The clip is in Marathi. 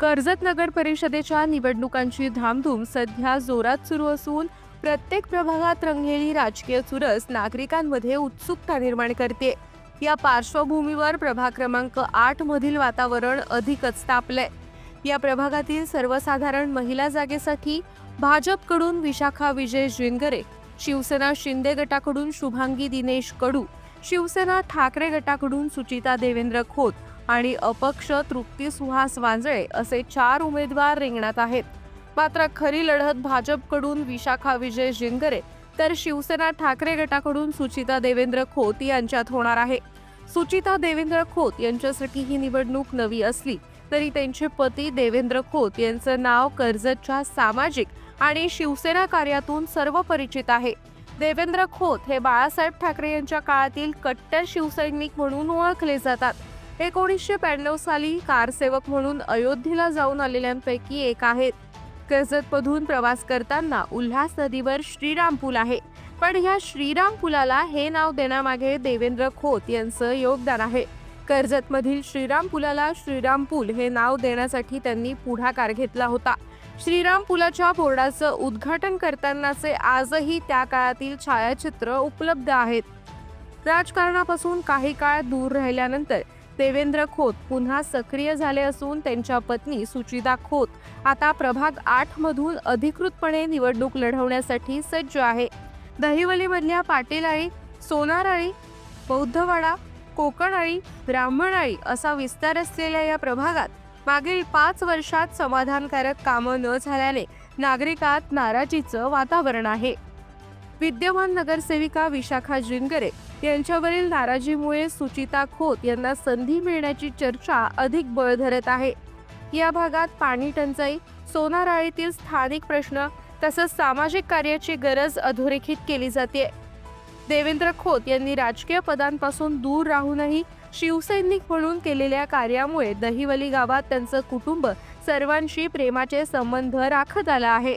कर्जत नगर परिषदेच्या निवडणुकांची धामधूम सध्या जोरात सुरू असून प्रत्येक प्रभागात रंगलेली राजकीय चुरस नागरिकांमध्ये उत्सुकता निर्माण करते. या पार्श्वभूमीवर प्रभाग क्रमांक आठ मधील वातावरण अधिकच तापलंय. या प्रभागातील सर्वसाधारण महिला जागेसाठी भाजपकडून विशाखा विजय जिनगरे शिवसेना शिंदे गटाकडून शुभांगी दिनेश कडू शिवसेना ठाकरे गटाकडून सुचिता देवेंद्र खोत आणि अपक्ष तृप्ती सुहास वांजळे असे चार उमेदवार रिंगणात आहेत. मात्र खरी लढत भाजपकडून विशाखा विजय जिंगरे तर शिवसेना ठाकरे गटाकडून सुचिता देवेंद्र खोत यांच्यात होणार आहे. सुचिता देवेंद्र खोत यांच्यासाठी ही निवडणूक नवी असली तरी त्यांचे पती देवेंद्र खोत यांचं नाव कर्जतच्या सामाजिक आणि शिवसेना कार्यातून सर्व परिचित आहे. देवेंद्र खोत हे बाळासाहेब ठाकरे यांच्या काळातील कट्टर शिवसैनिक म्हणून ओळखले जातात. एकोणीसशे ब्याण्णव साली कारसेवक म्हणून अयोध्येला जाऊन आलेल्यांपैकी एक आहेत. कर्जतमधून प्रवास करताना उल्हास नदीवर श्रीराम पूल आहे. पण ह्या श्रीराम पुलाला हे नाव देण्यामागे देवेंद्र खोत यांचं योगदान आहे. कर्जतमधील श्रीराम पुलाला श्रीराम पूल हे नाव देण्यासाठी त्यांनी पुढाकार घेतला होता. श्रीराम पुलाच्या बोर्डाचं उद्घाटन करतानाचे आजही त्या काळातील छायाचित्र उपलब्ध आहेत. राजकारणापासून काही काळ दूर राहिल्यानंतर देवेंद्र खोत पुन्हा सक्रिय झाले असून त्यांच्या पत्नी सुचिता खोत आता प्रभाग आठ मधून अधिकृतपणे निवडणूक लढवण्यासाठी सज्ज आहे. दहिवलीमधल्या पाटीलआळी सोनाराळी बौद्धवाडा कोकणआळी ब्राह्मणाळी असा विस्तार असलेल्या या प्रभागात मागील पाच वर्षात समाधानकारक कामं न झाल्याने नागरिकात नाराजीचं वातावरण आहे. विद्यमान नगरसेविका विशाखा जिनगरे यांच्यावरील नाराजीमुळे सुचिता खोत यांना संधी मिळण्याची चर्चा अधिक बळ धरत आहे. या भागात पाणी टंचाई सोनाराळीतील स्थानिक प्रश्न तसंच सामाजिक कार्याची गरज अधोरेखित केली जाते. देवेंद्र खोत यांनी राजकीय पदांपासून दूर राहूनही शिवसैनिक म्हणून केलेल्या कार्यामुळे दहिवली गावात त्यांचं कुटुंब सर्वांशी प्रेमाचे संबंध राखत आला आहे.